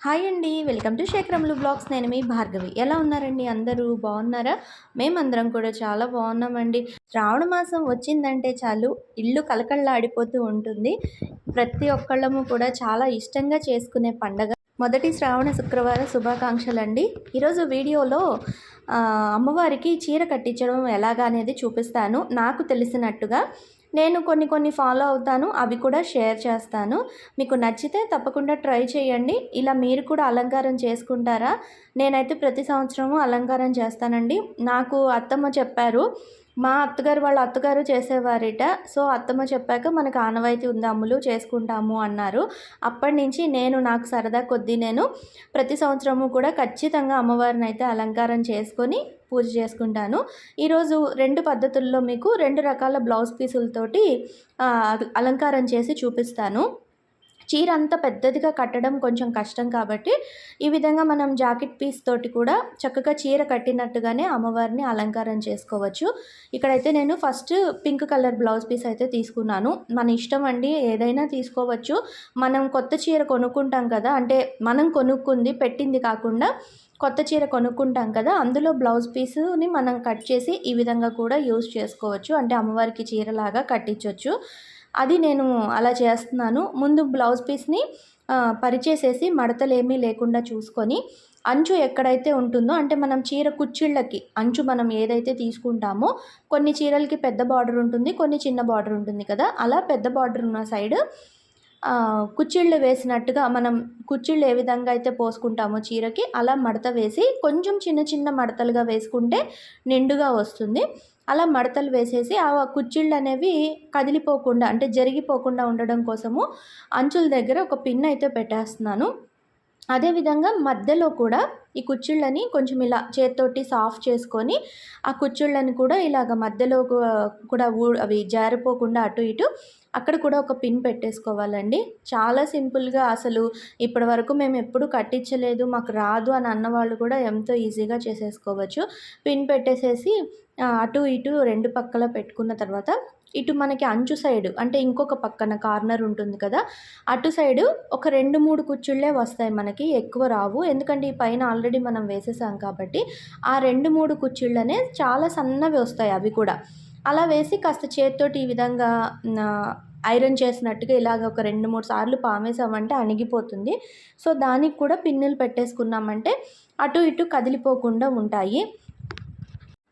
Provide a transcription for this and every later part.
Hi అండి welcome to శేఖరములు blogs. నేను మీ భార్గవి. ఎలా ఉన్నారండి అందరూ? బాగున్నారా? మేమందరం కూడా చాలా బాగున్నామండి. శ్రావణ మాసం వచ్చిందంటే చాలు ఇల్లు కలకళ్ళాడిపోతూ ఉంటుంది. ప్రతి ఒక్కళ్ళము కూడా చాలా ఇష్టంగా చేసుకునే పండగ మొదటి శ్రావణ శుక్రవార శుభాకాంక్షలు అండి ఈరోజు వీడియోలో అమ్మవారికి చీర కట్టించడం ఎలాగా అనేది చూపిస్తాను. నాకు తెలిసినట్టుగా నేను కొన్ని కొన్ని ఫాలో అవుతాను అవి కూడా షేర్ చేస్తాను. మీకు నచ్చితే తప్పకుండా ట్రై చేయండి. ఇలా మీరు కూడా అలంకారం చేసుకుంటారా? నేనైతే ప్రతి సంవత్సరము అలంకారం చేస్తానండి. నాకు అత్తమ్మ చెప్పారు మా అత్తగారు వాళ్ళ అత్తగారు చేసేవారిట. సో అత్తమ్మ చెప్పాక మనకు ఆనవాయితీ ఉంది అమ్ములు చేసుకుంటాము అన్నారు. అప్పటి నుంచి నేను నాకు సరదా కొద్దీ నేను ప్రతి సంవత్సరము కూడా ఖచ్చితంగా అమ్మవారిని అయితే అలంకారం చేసుకొని పూజ చేసుకుంటాను. ఈరోజు రెండు పద్ధతుల్లో మీకు రెండు రకాల బ్లౌజ్ పీసులతోటి అలంకారం చేసి చూపిస్తాను. చీర అంత పెద్దదిగా కట్టడం కొంచెం కష్టం కాబట్టి ఈ విధంగా మనం జాకెట్ పీస్ తోటి కూడా చక్కగా చీర కట్టినట్టుగానే అమ్మవారిని అలంకారం చేసుకోవచ్చు. ఇక్కడైతే నేను first pink colour blouse piece అయితే తీసుకున్నాను. మన ఇష్టం అండి ఏదైనా తీసుకోవచ్చు. మనం కొత్త చీర కొనుక్కుంటాం కదా అంటే మనం కొనుక్కుంది పెట్టింది కాకుండా కొత్త చీర కొనుక్కుంటాం కదా అందులో బ్లౌజ్ పీస్ని మనం కట్ చేసి ఈ విధంగా కూడా యూస్ చేసుకోవచ్చు. అంటే అమ్మవారికి చీరలాగా కట్టించవచ్చు అది నేను అలా చేస్తున్నాను. ముందు బ్లౌజ్ పీస్ని పరిచేసేసి మడతలేమీ లేకుండా చూసుకొని అంచు ఎక్కడైతే ఉంటుందో అంటే మనం చీర కుచ్చిళ్ళకి అంచు మనం ఏదైతే తీసుకుంటామో కొన్ని చీరలకి పెద్ద బార్డర్ ఉంటుంది కొన్ని చిన్న బార్డర్ ఉంటుంది కదా అలా పెద్ద బార్డర్ ఉన్న సైడ్ కుచ్చిళ్ళు వేసినట్టుగా మనం కుచ్చిళ్ళు ఏ విధంగా అయితే పోసుకుంటామో చీరకి అలా మడత వేసి కొంచెం చిన్న చిన్న మడతలుగా వేసుకుంటే నిండుగా వస్తుంది. అలా మడతలు వేసేసి ఆ కుచ్చిళ్ళు అనేవి కదిలిపోకుండా అంటే జరిగిపోకుండా ఉండడం కోసము అంచుల దగ్గర ఒక పిన్ అయితే పెట్టేస్తున్నాను. అదేవిధంగా మధ్యలో కూడా ఈ కుర్చీళ్ళని కొంచెం ఇలా చేత్తోటి సాఫ్ట్ చేసుకొని ఆ కుర్చీళ్ళని కూడా ఇలాగ మధ్యలో కూడా ఊ అవి జారిపోకుండా అటు ఇటు అక్కడ కూడా ఒక పిన్ పెట్టేసుకోవాలండి. చాలా సింపుల్గా అసలు ఇప్పటి వరకు మేము ఎప్పుడు కట్టించలేదు మాకు రాదు అని అన్నవాళ్ళు కూడా ఎంతో ఈజీగా చేసేసుకోవచ్చు. పిన్ పెట్టేసేసి అటు ఇటు రెండు పక్కల పెట్టుకున్న తర్వాత ఇటు మనకి అంచు సైడు అంటే ఇంకొక పక్కన కార్నర్ ఉంటుంది కదా అటు సైడు ఒక రెండు మూడు కుచ్చుళ్ళే వస్తాయి మనకి ఎక్కువ రావు. ఎందుకంటే ఈ పైన ఆల్రెడీ మనం వేసేసాం కాబట్టి ఆ రెండు మూడు కుచ్చుళ్ళనే చాలా సన్నవి వస్తాయి అవి కూడా. అలా వేసి కాస్త చేత్తోటి ఈ విధంగా ఐరన్ చేసినట్టుగా ఇలాగ ఒక రెండు మూడు సార్లు పామేసామంటే అణిగిపోతుంది. సో దానికి కూడా పిన్నులు పెట్టేసుకున్నామంటే అటు ఇటు కదిలిపోకుండా ఉంటాయి.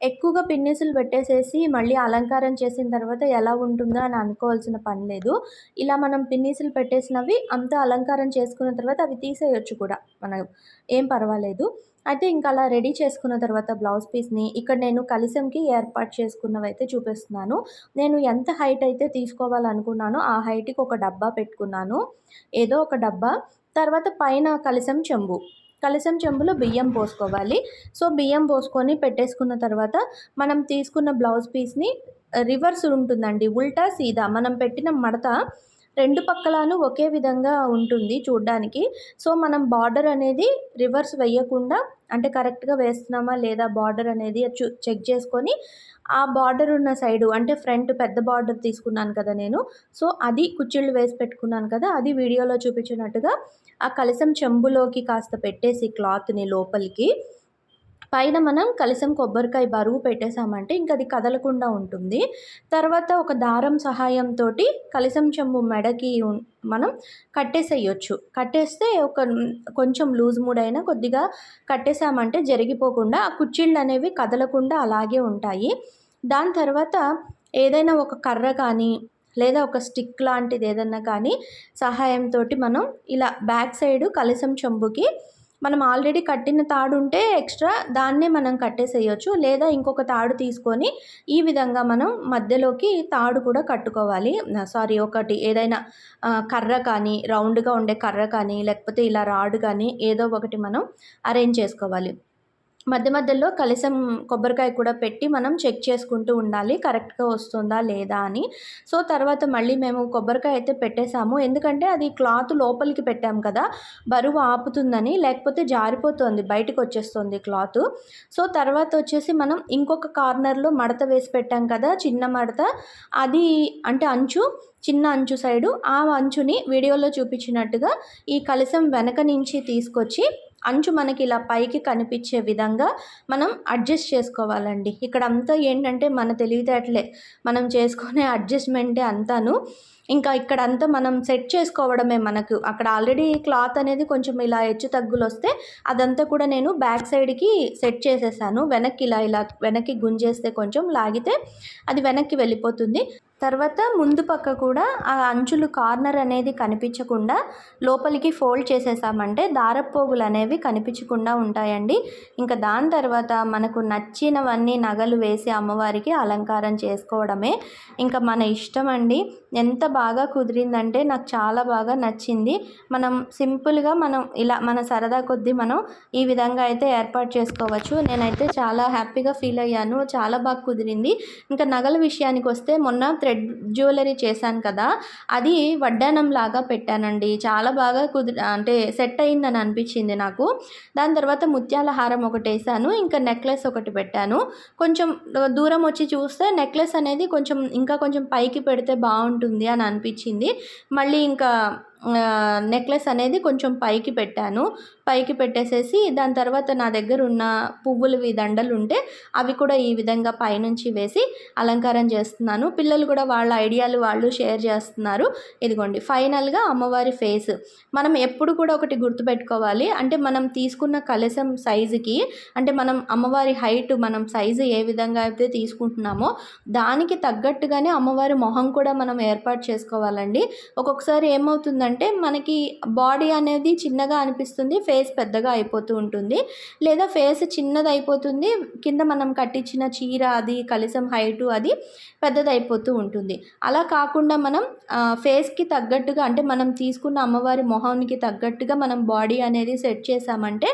ఎక్కువగా పిన్నిసులు పెట్టేసేసి మళ్ళీ అలంకారం చేసిన తర్వాత ఎలా ఉంటుందో అని అనుకోవాల్సిన పని లేదు. ఇలా మనం పిన్నీసులు పెట్టేసినవి అంత అలంకారం చేసుకున్న తర్వాత అవి తీసేయొచ్చు కూడా. మనం ఏం పర్వాలేదు. అయితే ఇంకా అలా రెడీ చేసుకున్న తర్వాత బ్లౌజ్ పీస్ని ఇక్కడ నేను కలిసంకి ఏర్పాటు చేసుకున్నవి అయితే చూపిస్తున్నాను. నేను ఎంత హైట్ అయితే తీసుకోవాలనుకున్నానో ఆ హైట్కి ఒక డబ్బా పెట్టుకున్నాను. ఏదో ఒక డబ్బా. తర్వాత పైన కలిసం చెంబు. కలిసం చెంబులో బియ్యం పోసుకోవాలి. సో బియ్యం పోసుకొని పెట్టేసుకున్న తర్వాత మనం తీసుకున్న బ్లౌజ్ పీస్ని రివర్స్ ఉంటుందండి. ఉల్టా సీదా. మనం పెట్టిన మడత రెండు పక్కలను ఒకే విధంగా ఉంటుంది చూడ్డానికి. సో మనం బార్డర్ అనేది రివర్స్ వేయకుండా అంటే కరెక్ట్గా వేస్తున్నామా లేదా బార్డర్ అనేది చూ చెక్ చేసుకొని ఆ బార్డర్ ఉన్న సైడు అంటే ఫ్రంట్ పెద్ద బార్డర్ తీసుకున్నాను కదా నేను. సో అది కుచ్చిళ్ళు వేసి పెట్టుకున్నాను కదా అది వీడియోలో చూపించినట్టుగా ఆ కలసం చెంబులోకి కాస్త పెట్టేసి క్లాత్ని లోపలికి. పైన మనం కలిసం కొబ్బరికాయ బరువు పెట్టేసామంటే ఇంకా అది కదలకుండా ఉంటుంది. తర్వాత ఒక దారం సహాయంతో కలిసం చెంబు మెడకి మనం కట్టేసేయచ్చు. కట్టేస్తే ఒక కొంచెం లూజ్ మూడైనా కొద్దిగా కట్టేసామంటే జరిగిపోకుండా ఆ కుచ్చిళ్ళు అనేవి కదలకుండా అలాగే ఉంటాయి. దాని తర్వాత ఏదైనా ఒక కర్ర కానీ లేదా ఒక స్టిక్ లాంటిది ఏదన్నా కానీ సహాయంతో మనం ఇలా బ్యాక్ సైడ్ కలిసం చెంబుకి మనం ఆల్రెడీ కట్టిన తాడు ఉంటే ఎక్స్ట్రా దాన్నే మనం కట్టేసేయచ్చు. లేదా ఇంకొక తాడు తీసుకొని ఈ విధంగా మనం మధ్యలోకి తాడు కూడా కట్టుకోవాలి. సారీ ఒకటి ఏదైనా కర్ర కానీ రౌండ్గా ఉండే కర్ర కానీ లేకపోతే ఇలా రాడ్ కానీ ఏదో ఒకటి మనం అరేంజ్ చేసుకోవాలి. మధ్య మధ్యలో కలిసం కొబ్బరికాయ కూడా పెట్టి మనం చెక్ చేసుకుంటూ ఉండాలి. కరెక్ట్గా వస్తుందా లేదా అని. సో తర్వాత మళ్ళీ మేము కొబ్బరికాయ అయితే పెట్టేశాము. ఎందుకంటే అది క్లాత్ లోపలికి పెట్టాం కదా. బరువు ఆపుతుందని లేకపోతే జారిపోతుంది బయటకు వచ్చేస్తుంది క్లాత్. సో తర్వాత వచ్చేసి మనం ఇంకొక కార్నర్లో మడత వేసి పెట్టాం కదా చిన్న మడత. అది అంటే అంచు చిన్న అంచు సైడు. ఆ అంచుని వీడియోలో చూపించినట్టుగా ఈ కలసం వెనక నుంచి తీసుకొచ్చి అంచు మనకి ఇలా పైకి కనిపించే విధంగా మనం అడ్జస్ట్ చేసుకోవాలండి. ఇక్కడ అంతా ఏంటంటే మన తెలివితేటలే. మనం చేసుకునే అడ్జస్ట్మెంటే అంతాను. ఇంకా ఇక్కడ అంతా మనం సెట్ చేసుకోవడమే మనకు. అక్కడ ఆల్రెడీ క్లాత్ అనేది కొంచెం ఇలా హెచ్చు తగ్గులు వస్తే అదంతా కూడా నేను బ్యాక్ సైడ్కి సెట్ చేసేసాను. వెనక్కి ఇలా ఇలా వెనక్కి గుంజేస్తే కొంచెం లాగితే అది వెనక్కి వెళ్ళిపోతుంది. తర్వాత ముందు పక్క కూడా ఆ అంచులు కార్నర్ అనేది కనిపించకుండా లోపలికి ఫోల్డ్ చేసేసామంటే దారపోగులు అనేవి కనిపించకుండా ఉంటాయండి. ఇంకా దాని తర్వాత మనకు నచ్చినవన్నీ నగలు వేసి అమ్మవారికి అలంకారం చేసుకోవడమే. ఇంకా మన ఇష్టం అండి ఎంత బాగా కుదిరిందంటే నాకు చాలా బాగా నచ్చింది. మనం సింపుల్గా మనం ఇలా మన సరదా కొద్దీ మనం ఈ విధంగా అయితే ఏర్పాటు చేసుకోవచ్చు. నేనైతే చాలా హ్యాపీగా ఫీల్ అయ్యాను. చాలా బాగా కుదిరింది. ఇంకా నగల విషయానికి వస్తే మొన్న థ్రెడ్ జ్యువెలరీ చేశాను కదా అది వడ్డానం లాగా పెట్టానండి. చాలా బాగా కుది అంటే సెట్ అయిందని అనిపించింది నాకు. దాని తర్వాత ముత్యాల హారం ఒకటి వేసాను. ఇంకా నెక్లెస్ ఒకటి పెట్టాను. కొంచెం దూరం వచ్చి చూస్తే నెక్లెస్ అనేది కొంచెం ఇంకా కొంచెం పైకి పెడితే బాగుంటుంది అని అనిపించింది. మళ్ళీ ఇంకా నెక్లెస్ అనేది కొంచెం పైకి పెట్టాను. పైకి పెట్టేసేసి దాని తర్వాత నా దగ్గర ఉన్న పువ్వులవి దండలు ఉంటే అవి కూడా ఈ విధంగా పైనుంచి వేసి అలంకారం చేస్తున్నాను. పిల్లలు కూడా వాళ్ళ ఐడియాలు వాళ్ళు షేర్ చేస్తున్నారు. ఇదిగోండి ఫైనల్గా అమ్మవారి ఫేస్. మనం ఎప్పుడు కూడా ఒకటి గుర్తుపెట్టుకోవాలి. అంటే మనం తీసుకున్న కలశం సైజుకి అంటే మనం అమ్మవారి హైట్ మనం సైజు ఏ విధంగా అయితే తీసుకుంటున్నామో దానికి తగ్గట్టుగానే అమ్మవారి మొహం కూడా మనం ఏర్పాటు చేసుకోవాలండి. ఒక్కొక్కసారి ఏమవుతుందంటే అంటే మనకి బాడీ అనేది చిన్నగా అనిపిస్తుంది ఫేస్ పెద్దగా అయిపోతూ ఉంటుంది. లేదా ఫేస్ చిన్నది అయిపోతుంది కింద మనం కట్టించిన చీర అది కలిసం హైటు అది పెద్దదైపోతూ ఉంటుంది. అలా కాకుండా మనం ఫేస్కి తగ్గట్టుగా అంటే మనం తీసుకున్న అమ్మవారి మొహానికి తగ్గట్టుగా మనం బాడీ అనేది సెట్ చేసామంటే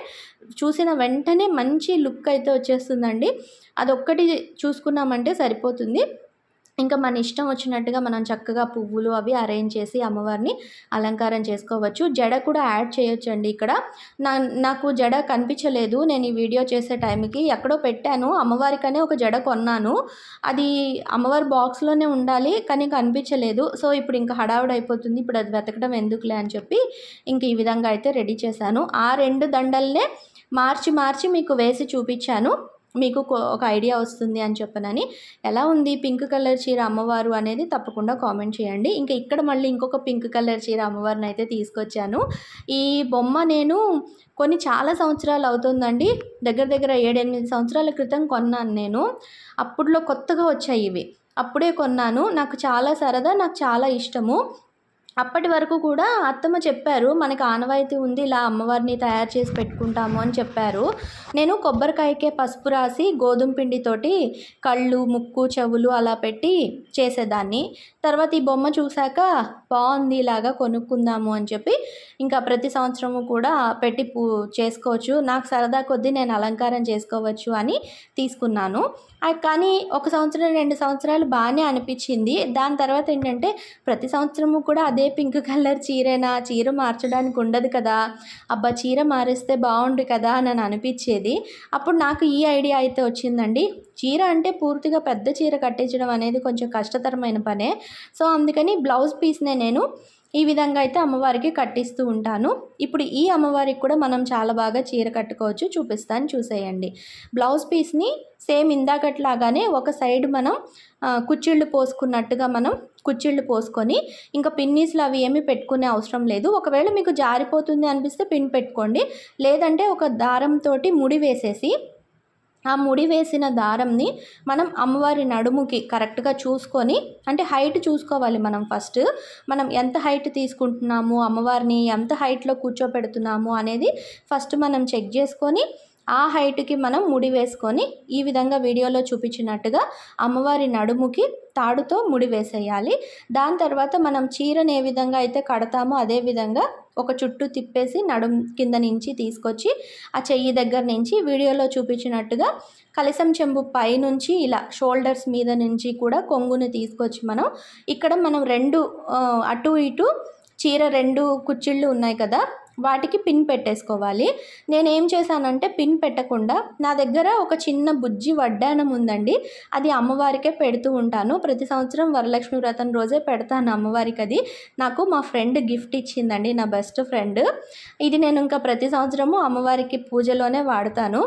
చూసిన వెంటనే మంచి లుక్ అయితే వచ్చేస్తుందండి. అదొక్కటి చూసుకున్నామంటే సరిపోతుంది. ఇంకా మన ఇష్టం వచ్చినట్టుగా మనం చక్కగా పువ్వులు అవి అరేంజ్ చేసి అమ్మవారిని అలంకారం చేసుకోవచ్చు. జడ కూడా యాడ్ చేయొచ్చండి ఇక్కడ. నా నాకు జడ కనిపించలేదు. నేను ఈ వీడియో చేసే టైంకి ఎక్కడో పెట్టాను. అమ్మవారికనే ఒక జడ కొన్నాను. అది అమ్మవారి బాక్స్లోనే ఉండాలి కానీ కనిపించలేదు. సో ఇప్పుడు ఇంకా హడావుడి అయిపోతుంది. ఇప్పుడు అది వెతకడం ఎందుకులే అని చెప్పి ఇంక ఈ విధంగా అయితే రెడీ చేశాను. ఆ రెండు దండల్నే మార్చి మార్చి మీకు వేసి చూపించాను. మీకు ఒక ఐడియా వస్తుంది అని చెప్పనని. ఎలా ఉంది పింక్ కలర్ చీర అమ్మవారు అనేది తప్పకుండా కామెంట్ చేయండి. ఇంకా ఇక్కడ మళ్ళీ ఇంకొక పింక్ కలర్ చీర అమ్మవారిని అయితే తీసుకొచ్చాను. ఈ బొమ్మ నేను కొన్ని చాలా సంవత్సరాలు అవుతుందండి. దగ్గర దగ్గర ఏడెనిమిది సంవత్సరాల క్రితం కొన్నాను నేను. అప్పుడులో కొత్తగా వచ్చాయి ఇవి. అప్పుడే కొన్నాను. నాకు చాలా సరదా నాకు చాలా ఇష్టము. అప్పటి వరకు కూడా అత్తమ్మ చెప్పారు మనకి ఆనవాయితీ ఉంది ఇలా అమ్మవారిని తయారు చేసి పెట్టుకుంటాము అని చెప్పారు. నేను కొబ్బరికాయకే పసుపు రాసి గోధుమ పిండితోటి కళ్ళు ముక్కు చెవులు అలా పెట్టి చేసేదాన్ని. తర్వాత ఈ బొమ్మ చూశాక బాగుంది ఇలాగా కొనుక్కుందాము అని చెప్పి ఇంకా ప్రతి సంవత్సరము కూడా పెట్టి పూ చేసుకోవచ్చు. నాకు సరదా కొద్దీ నేను అలంకారం చేసుకోవచ్చు అని తీసుకున్నాను. కానీ ఒక సంవత్సరం రెండు సంవత్సరాలు బాగానే అనిపించింది. దాని తర్వాత ఏంటంటే ప్రతి సంవత్సరము కూడా అదే పింక్ కలర్ చీరేనా? చీర మార్చడానికి ఉండదు కదా. అబ్బా చీర మారిస్తే బాగుండు కదా అని అనిపించేది. అప్పుడు నాకు ఈ ఐడియా అయితే వచ్చిందండి. చీర అంటే పూర్తిగా పెద్ద చీర కట్టించడం అనేది కొంచెం కష్టతరమైన పనే. సో అందుకని బ్లౌజ్ పీస్నే నేను ఈ విధంగా అయితే అమ్మవారికి కట్టిస్తూ ఉంటాను. ఇప్పుడు ఈ అమ్మవారికి కూడా మనం చాలా బాగా చీర కట్టుకోవచ్చు. చూపిస్తాను చూసేయండి. బ్లౌజ్ పీస్ని సేమ్ ఇందాకట్లాగానే ఒక సైడ్ మనం కుచ్చిళ్ళు పోసుకున్నట్టుగా మనం కుచ్చిళ్ళు పోసుకొని ఇంకా పిన్నీస్లు అవి ఏమి పెట్టుకునే అవసరం లేదు. ఒకవేళ మీకు జారిపోతుంది అనిపిస్తే పిన్ పెట్టుకోండి. లేదంటే ఒక దారంతో ముడి వేసేసి ఆ ముడి వేసిన దారంని మనం అమ్మవారి నడుముకి కరెక్ట్గా చూసుకొని అంటే హైట్ చూసుకోవాలి మనం ఫస్ట్. మనం ఎంత హైట్ తీసుకుంటున్నాము అమ్మవారిని ఎంత హైట్లో కూర్చోపెడుతున్నాము అనేది ఫస్ట్ మనం చెక్ చేసుకొని ఆ హైట్కి మనం ముడి వేసుకొని ఈ విధంగా వీడియోలో చూపించినట్టుగా అమ్మవారి నడుముకి తాడుతో ముడి వేసేయాలి. దాని తర్వాత మనం చీరను ఏ విధంగా అయితే కడతామో అదే విధంగా ఒక చుట్టూ తిప్పేసి నడుం కింద నుంచి తీసుకొచ్చి ఆ చెయ్యి దగ్గర నుంచి వీడియోలో చూపించినట్టుగా కలసం చెంబు పై నుంచి ఇలా షోల్డర్స్ మీద నుంచి కూడా కొంగుని తీసుకొచ్చి మనం ఇక్కడ మనం రెండు అటు ఇటు చీర రెండు కుచ్చిళ్ళు ఉన్నాయి కదా వాటికి పిన్ పెట్టేసుకోవాలి. నేను ఏం చేశానంటే పిన్ పెట్టకుండా నా దగ్గర ఒక చిన్న బుజ్జి వడ్డానం ఉందండి. అది అమ్మవారికే పెడుతూ ఉంటాను. ప్రతి సంవత్సరం వరలక్ష్మి వ్రతం రోజే పెడతాను అమ్మవారికి అది నాకు మా ఫ్రెండ్ గిఫ్ట్ ఇచ్చిందండి నా బెస్ట్ ఫ్రెండ్ ఇది నేను ఇంకా ప్రతి సంవత్సరము అమ్మవారికి పూజలోనే వాడతాను.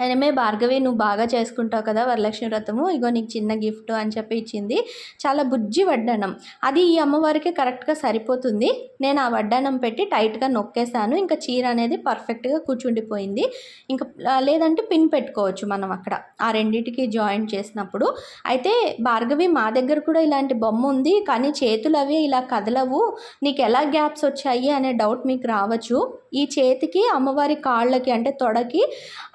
ఆయనమే భార్గవి నువ్వు బాగా చేసుకుంటావు కదా వరలక్ష్మి వ్రతము ఇగో నీకు చిన్న గిఫ్ట్ అని చెప్పి ఇచ్చింది. చాలా బుజ్జి వడ్డానం. అది ఈ అమ్మవారికి కరెక్ట్గా సరిపోతుంది. నేను ఆ వడ్డానం పెట్టి టైట్గా నొక్కేసాను ఇంకా చీర అనేది పర్ఫెక్ట్గా కూర్చుండిపోయింది. ఇంకా లేదంటే పిన్ పెట్టుకోవచ్చు మనం అక్కడ. ఆ రెండింటికి జాయిన్ చేసినప్పుడు. అయితే భార్గవి మా దగ్గర కూడా ఇలాంటి బొమ్మ ఉంది. కానీ చేతులు అవి ఇలా కదలవు. నీకు ఎలా గ్యాప్స్ వచ్చాయి అనే డౌట్ మీకు రావచ్చు. ఈ చేతికి అమ్మవారి కాళ్ళకి అంటే తొడకి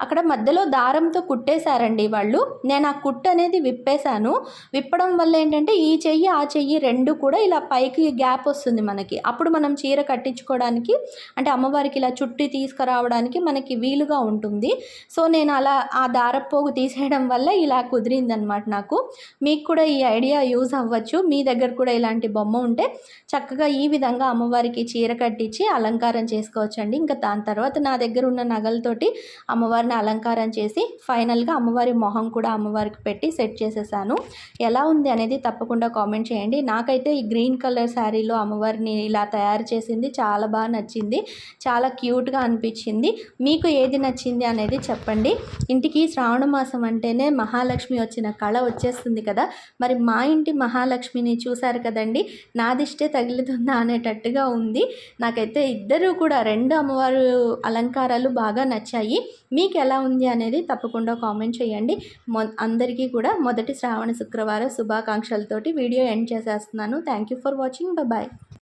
అక్కడ మధ్య మధ్యలో దారంతో కుట్టేశారండి వాళ్ళు. నేను ఆ కుట్ అనేది విప్పేశాను. విప్పడం వల్ల ఏంటంటే ఈ చెయ్యి ఆ చెయ్యి రెండు కూడా ఇలా పైకి గ్యాప్ వస్తుంది మనకి. అప్పుడు మనం చీర కట్టించుకోవడానికి అంటే అమ్మవారికి ఇలా చుట్టి తీసుకురావడానికి మనకి వీలుగా ఉంటుంది. సో నేను అలా ఆ దారపోగు తీసేయడం వల్ల ఇలా కుదిరిందనమాట నాకు. మీకు కూడా ఈ ఐడియా యూజ్ అవ్వచ్చు. మీ దగ్గర కూడా ఇలాంటి బొమ్మ ఉంటే చక్కగా ఈ విధంగా అమ్మవారికి చీర కట్టించి అలంకారం చేసుకోవచ్చండి. ఇంకా దాని తర్వాత నా దగ్గర ఉన్న నగలతోటి అమ్మవారిని అలంకారం చేసి ఫైనల్గా అమ్మవారి మొహం కూడా అమ్మవారికి పెట్టి సెట్ చేసేసాను. ఎలా ఉంది అనేది తప్పకుండా కామెంట్ చేయండి. నాకైతే ఈ గ్రీన్ కలర్ శారీలో అమ్మవారిని ఇలా తయారు చేసింది చాలా బాగా నచ్చింది. చాలా క్యూట్గా అనిపించింది. మీకు ఏది నచ్చింది అనేది చెప్పండి. ఇంటికి శ్రావణ మాసం అంటేనే మహాలక్ష్మి వచ్చిన కళ వచ్చేస్తుంది కదా. మరి మా ఇంటి మహాలక్ష్మిని చూశారు కదండి. నాదిష్టే తగిలితుందా అనేటట్టుగా ఉంది. నాకైతే ఇద్దరు కూడా రెండు అమ్మవారు అలంకారాలు బాగా నచ్చాయి. మీకు ఎలా ఉంది అనేది తప్పకుండా కామెంట్ చేయండి. మొ అందరికీ కూడా మొదటి శ్రావణ శుక్రవారం శుభాకాంక్షలతోటి వీడియో ఎండ్ చేసేస్తున్నాను. Thank you for watching. Bye